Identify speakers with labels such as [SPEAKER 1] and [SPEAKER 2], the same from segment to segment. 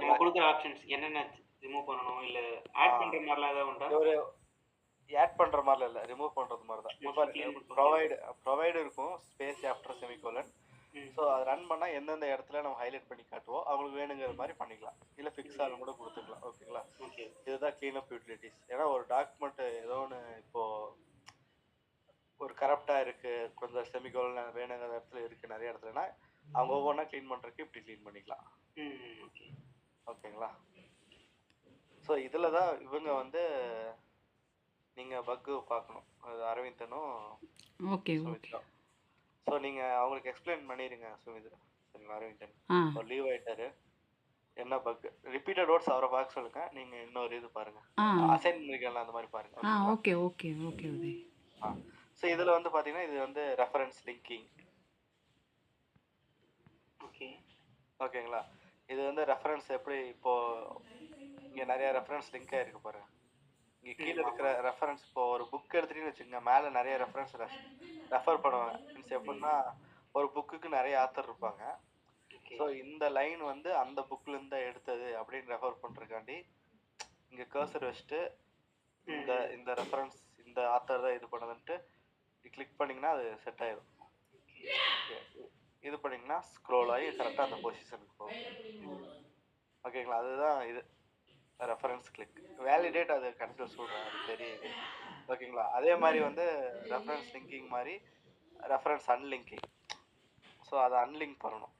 [SPEAKER 1] நம்ம கொடுக்குற ஆப்ஷன்ஸ் என்னென்ன ரிமூவ் பண்ணணும்? இல்ல ஆட் பண்ற மாதிரிலாம் ஏதாவது உண்டா?
[SPEAKER 2] ஒரு ஆட் பண்ற மாதிரிலாம் இல்லை. ரிமூவ் பண்றது மாதிரி. தான். ப்ரொவைடு ப்ரொவைடு இருக்கும் ஸ்பேஸ் ஆஃப்டர் செமிகோலன். ஸோ அது ரன் பண்ணால் எந்தெந்த இடத்துல நம்ம ஹைலைட் பண்ணி காட்டுவோம் அவங்களுக்கு வேணுங்கிற மாதிரி பண்ணிக்கலாம். இல்லை ஃபிக்ஸ் ஆகும் கூட கொடுத்துக்கலாம். ஓகேங்களா
[SPEAKER 1] ஓகே
[SPEAKER 2] இதுதான் க்ளீனப் யூட்டிலிட்டிஸ் ஏன்னா ஒரு டாக்குமெண்ட் ஏதோ ஒன்று இப்போ ஒரு கரப்டாக இருக்கு. கொஞ்சம் செமிகோலன் வேணுங்கிற இடத்துல இருக்கு. நிறைய இடத்துலனா அவங்க ஒவ்வொன்றா க்ளீன் பண்ணுறதுக்கு இப்படி க்ளீன் பண்ணிக்கலாம்.
[SPEAKER 1] ம் ஓகே
[SPEAKER 2] ஓகேங்களா? ஸோ இதில் தான் இவங்க வந்து நீங்கள் பக்கு பார்க்கணும். அது அரவிந்தனும்
[SPEAKER 3] ஓகே
[SPEAKER 2] ஸோ நீங்கள் அவங்களுக்கு எக்ஸ்பிளைன் பண்ணிடுங்க சுமித்ரா. சரிங்களா அரவிந்தன்? இப்போ லீவ் ஆயிட்டாரு. என்ன பக் ரிப்பீட்டட் வேர்ட்ஸ் அவரை பார்க்க சொல்லுங்க. நீங்கள் இன்னொரு இது பாருங்க. அசைன் பண்ணிக்கலாம் அந்த மாதிரி பாருங்க.
[SPEAKER 3] Ah okay okay okay
[SPEAKER 2] so இதில் வந்து பார்த்தீங்கன்னா இது வந்து ரெஃபரன்ஸ் லிங்கிங்
[SPEAKER 1] ஓகே
[SPEAKER 2] ஓகேங்களா இது வந்து ரெஃபரன்ஸ் எப்படி இப்போ இங்கே நிறைய ரெஃபரன்ஸ் லிங்க் ஆயிருக்கு பாருங்க இங்கே கீழே இருக்கிற ரெஃபரன்ஸ் இப்போ ஒரு புக் எடுத்துட்டீங்கன்னு வச்சுக்கோங்க மேலே நிறைய ரெஃபரன்ஸ் ரெஃபர் பண்ணுவாங்க. மீன்ஸ் எப்படின்னா ஒரு புக்குக்கு நிறைய ஆத்தர் இருப்பாங்க. ஸோ இந்த லைன் வந்து அந்த புக்ல இருந்து தான் எடுத்தது அப்படின்னு ரெஃபர் பண்றதுக்காண்டி இங்க கர்சர் வச்சுட்டு இந்த இந்த ரெஃபரன்ஸ் இந்த ஆத்தர் தான் இது பண்ணதுன்ட்டு கிளிக் பண்ணீங்கன்னா அது செட் ஆயிடும். இது பண்ணீங்கன்னா ஸ்க்ரோல் ஆகி கரெக்டாக அந்த பொசிஷனுக்கு போகும். ஓகேங்களா அதுதான் இது. ரெஃபரன்ஸ் கிளிக் வேலிடேட் அது கடைசியில் சொல்கிறேன் அது தெரியுது. ஓகேங்களா அதே மாதிரி வந்து ரெஃபரன்ஸ் லிங்கிங் மாதிரி ரெஃபரன்ஸ் அன்லிங்கிங் ஸோ அதை அன்லிங்க் பண்ணணும்.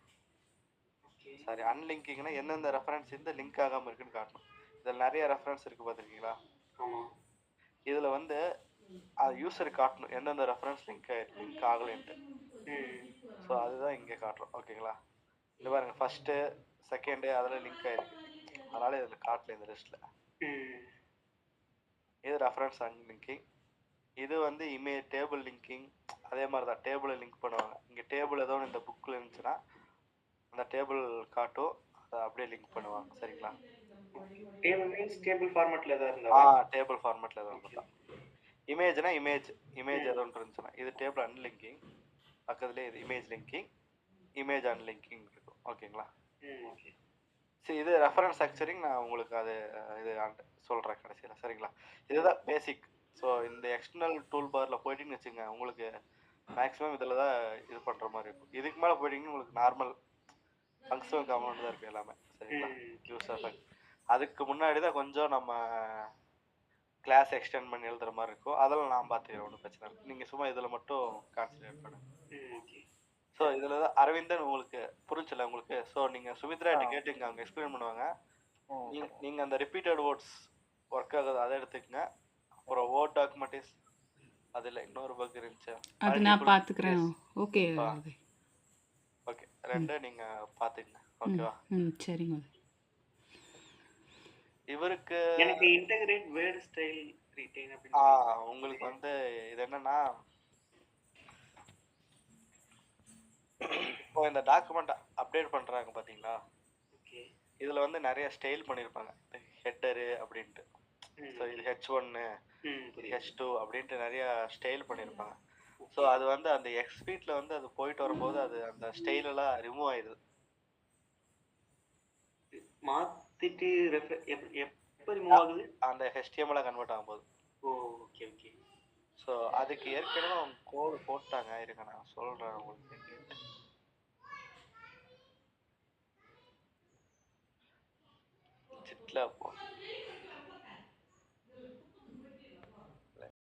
[SPEAKER 2] சாரி அன்லிங்கிங்னா எந்தெந்த ரெஃபரன்ஸ் இந்த லிங்க் ஆகாமல் இருக்குன்னு காட்டணும். இதில் நிறைய ரெஃபரன்ஸ் இருக்குது பார்த்துருக்கீங்களா? இதில் வந்து அது யூசருக்கு காட்டணும். எந்தெந்த ரெஃபரன்ஸ் லிங்க் லிங்க் ஆகலைன்ட்டு. ஸோ அதுதான் இங்கே காட்டுறோம். ஓகேங்களா இந்த பாருங்க ஃபஸ்ட்டு செகண்டு அதில் லிங்க் ஆயிருக்கு. அதனால இதில் காட்டல இந்த லிஸ்ட்டில் இது ரெஃபரன்ஸ் அன்லிங்கிங் இது வந்து இமேஜ் டேபிள் லிங்கிங் அதே மாதிரி தான் டேபிளை லிங்க் பண்ணுவாங்க. இங்கே டேபிள் ஏதோ இந்த புக்கில் இருந்துச்சுன்னா அந்த டேபிள் காட்டும். அதை அப்படியே லிங்க் பண்ணுவாங்க. சரிங்களா?
[SPEAKER 1] டேபிள் மீன்ஸ் டேபிள் ஃபார்மேட்ல ஏதாவது
[SPEAKER 2] ஆ
[SPEAKER 1] இருந்தா
[SPEAKER 2] டேபிள் ஃபார்மேட்டில் ஏதோ ஒன்று தான். இமேஜ்னா இமேஜ் இமேஜ் ஏதோ ஒன்று இருந்துச்சுன்னா இது டேபிள் அன்லிங்கிங் பக்கத்துலேயே இது இமேஜ் லிங்கிங் இமேஜ் அன்லிங்கிங் இருக்கும். ஓகேங்களா சரி இது ரெஃபரன்ஸ் ஸ்ட்ரக்சரிங் நான் உங்களுக்கு அது இது சொல்கிறேன் கடைசியில். சரிங்களா? இதுதான் பேசிக் ஸோ இந்த எக்ஸ்டர்னல் டூல் பாரில் போயிட்டீங்கன்னு வச்சுங்க உங்களுக்கு மேக்ஸிமம் இதில் தான் இது பண்ணுற மாதிரி இருக்கும். இதுக்கு மேலே போயிட்டீங்கன்னா உங்களுக்கு நார்மல் ஃபங்க்ஷனல் காம்பவுண்ட் தான் இருக்குது எல்லாமே. சரிங்களா? யூஸ் எஃபெக்ட் அதுக்கு முன்னாடி தான் கொஞ்சம் நம்ம கிளாஸ் எக்ஸ்டெண்ட் பண்ணி எழுதுற மாதிரி இருக்கும். அதெல்லாம் நான் பார்த்துக்கிறேன் ஒன்றும் பிரச்சனை இல்லை. நீங்கள் சும்மா இதில் மட்டும் கான்சன்ட்ரேட் பண்ணுங்க.
[SPEAKER 1] ம் ஓகே
[SPEAKER 2] ஸோ இதில் தான் அரவிந்தன் உங்களுக்கு புரிஞ்சல உங்களுக்கு. ஸோ நீங்கள் சுமித்ரா கிட்ட கேட்டுங்க அவங்க எக்ஸ்பிளைன் பண்ணுவாங்க. நீங்க- நீங்க அந்த ரிப்பீட்டட் வேர்ட்ஸ் ஒர்க் ஆகுது அதை எடுத்துக்கங்க. அப்புறம் வேர்ட் டாக்குமெண்டிஸ் அதில் இன்னொரு பக் இருந்துச்சு.
[SPEAKER 3] அது நான் பார்த்துக்கிறேன் ஓகே
[SPEAKER 2] ஓகே ரெண்டு நீங்க பாத்துக்கங்க.
[SPEAKER 3] ம்
[SPEAKER 2] ஓகேவா
[SPEAKER 3] ம் சரிங்க.
[SPEAKER 2] இவருக்கு
[SPEAKER 1] எனக்கு இன்டகிரேட் வேர்ட் ஸ்டைல்
[SPEAKER 2] உங்களுக்கு வந்து இது என்னன்னா இப்போ இந்த டாக்குமெண்ட் அப்டேட் பண்றாங்க பாத்தீங்களா?
[SPEAKER 1] ஓகே
[SPEAKER 2] இதுல வந்து நிறைய ஸ்டைல் பண்ணிருப்பாங்க. ஹெட்டரு அப்படின்ட்டு. ஸோ இது ஹெச் ஒன்னு ஹெச் டூ அப்படின்ட்டு நிறைய ஸ்டைல் பண்ணியிருப்பாங்க ஸோ அது வந்து அந்த எக்ஸ் ஸ்பீட்ல வந்து அது போயிட்டு வரும்போது அது அந்த ஸ்டைல் எல்லாம் ரிமூவ் ஆயிடுது.
[SPEAKER 1] மாத்திட்டு எப்ப ரிமூவ் ஆகுது?
[SPEAKER 2] அந்த ஹெச்டிஎம்எல்லாம் கன்வெர்ட் ஆகும்போது.
[SPEAKER 1] ஓ ஓகே ஓகே
[SPEAKER 2] ஸோ அதுக்கு ஏற்கனவே அவங்க கோடு போட்டாங்க. இருங்க நான் சொல்றேன் உங்களுக்கு. Hitlerwurm